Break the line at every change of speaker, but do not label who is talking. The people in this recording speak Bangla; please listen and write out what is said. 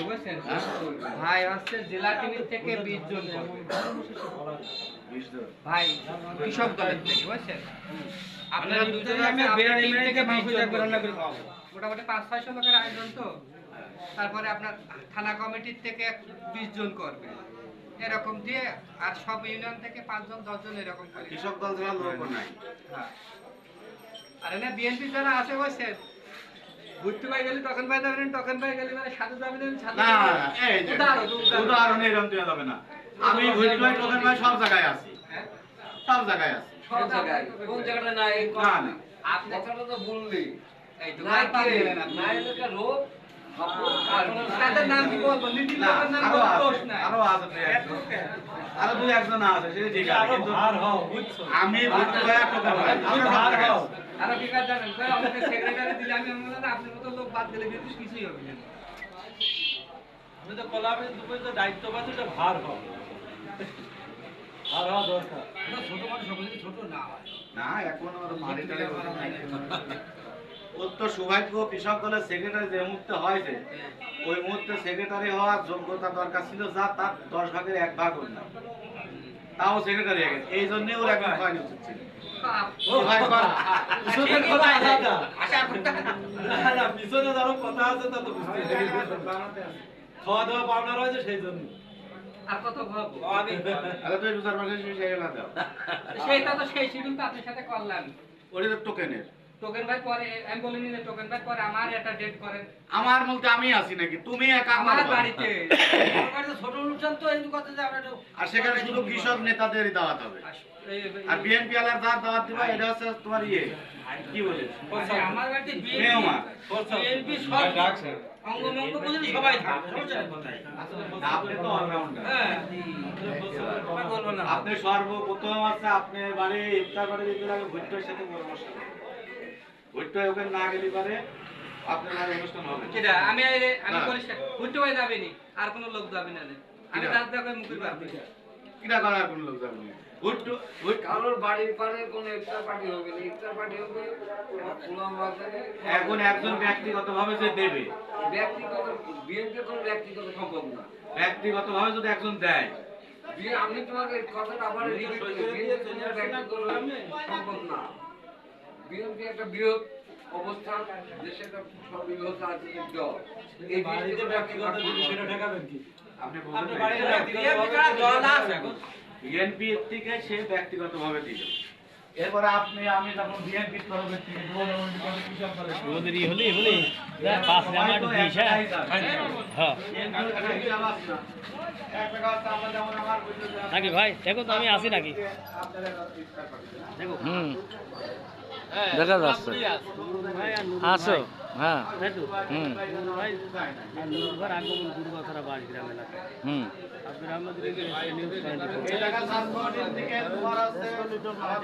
বুঝছেন? ভাই হচ্ছে জেলা টিভির থেকে বিশ জন ভাই কৃষক দলের থেকে বুঝছেন? আপনারা দুজনে আছে, আপনার টিম থেকে বিশ জন করবে। মোটামুটি পাঁচ ছয়শো লোকের আয়োজন তো। তারপরে আপনার থানা কমিটির থেকে বিশ জন করবে। এরকম দিয়ে আর সব ইউনিয়ন থেকে পাঁচজন দশজন এরকম করে।
কৃষক দল ছাড়া লোক নাই।
হ্যাঁ। আর এনে বিএনপি যারা আছে বসে ঘুরতে পাই গেলে তখন পাই যাবেন তখন পাই গেলে মানে সাথে যাবেন
না এই
উদাহরণ, উদাহরণ।
উদাহরণ এরকম দেওয়া যাবে না। আমি ভুট্টি ভাই টোকেন ভাই সব জায়গায় আছি? সব জায়গায় আছি।
সব জায়গায়। কোন জায়গাটা নাই
না না।
আপনি
তো বললি
এই তো
নাই নাই লোকের রোগ।
কিন্তু আমি ভুট্টি ভাই আর টোকেন ভাই আমি সব জায়গায় আছি।
আরও কি কাজ জানেন কই আমাকে সেক্রেটারি দিলে আমি আমি আপনার মতো লোক বাদ দিলে কিন্তু কিছুই হবে না।
আমি তো কলামে দুপুরে তো দায়িত্ব পাচ্ছি ওটা ভার হবে। ভার হওয়া দরকার।
ছোট মানুষ হবে ছোট না হয়।
না এখন আর মারি টারি ওর তো সৌভাগ্য কৃষক দলের সেক্রেটারি যে মুহূর্তে হয়েছে ওই মুহূর্তে সেক্রেটারি হওয়ার যোগ্যতা দরকার ছিল যা তার দশ ভাগের এক ভাগ হল না তাও সেক্রেটারি হয়ে গেছে। এই জন্যই ওর এখন হয়নি। উচিত ছিল ও ভাই কর।
পিছনের কথা আলাদা।
আশা করতে
না। না পিছনে যারা কথা আছে তা তো বুঝতে খাওয়া দাওয়া সেই জন্য।
আর কত ভাববো? আমি
আরে তুই রোজার মাসে সেই না দাও
সেইটা তো সেই শিডিউল তো আপনার সাথে করলাম।
ওটা তো টোকেনের।
টোকেন ভাই পরে আমি বলিনি যে টোকেন ভাই পরে আমার একটা ডেট করেন
আমার বলতে আমি আছি নাকি? তুমি একা
আমার
আমার
বাড়িতে।
ছোট অনুষ্ঠান তো এই কথা যে আমরা
আর সেখানে শুধু কৃষক নেতাদেরই দাওয়াত হবে। আর বিএনপি আলার যার দাওয়াত দিবা এটা হচ্ছে তোমার ইয়ে। কি বলে
আমার বাড়িতে বিএনপি সব অঙ্গমঙ্গ পর্যন্ত সবাই থাকবে সমস্যা কোথায়?
আপনি তো অলরাউন্ডার
হ্যাঁ।
সর্বপ্রথম আছে আপনি বাড়ি ইফতার বাড়ি দিতে আগে ভুট্টোর সাথে পরামর্শ ওখানে না গেলে পারে আপনার অনুষ্ঠান হবে
সেটা আমি আমি। পরিষ্কার যাবে নি আর কোনো লোক যাবে না আমি তার দেখে পারব
করার কোন লোক যাবে না।
কারোর বাড়ির পারে কোনো ইফতার পার্টি হবে না। ইফতার পার্টি হবে
এখন একজন ব্যক্তিগতভাবে যে দেবে।
ব্যক্তিগত বিএনপি কোনো ব্যক্তিগত সম্ভব না।
ব্যক্তিগতভাবে যদি একজন দেয়।
বিয়ে- আমি তোমাকে কথাটা আবার সম্ভব না। বিএনপি একটা বৃহৎ অবস্থান দেশে একটা সর্ববৃহৎ রাজনৈতিক দল। এই
বাড়িতে ব্যক্তিগত যদি সেটা ঠেকাবেন কি?
আপনি
বলুন ব্যক্তিগত
বিএনপি থেকে সে ব্যক্তিগতভাবে দিল। এরপরে আপনি আমি যখন বিএনপি তরফের থেকে গভর্নমেন্ট করে কৃষক দলের
ওদের ই হলে হলে পাঁচ নাম্বার দিস হ্যাঁ হ্যাঁ নাকি ভাই দেখো তো আমি আছি নাকি হুম দেখা যাচ্ছে আসো হ্যাঁ হুম হুম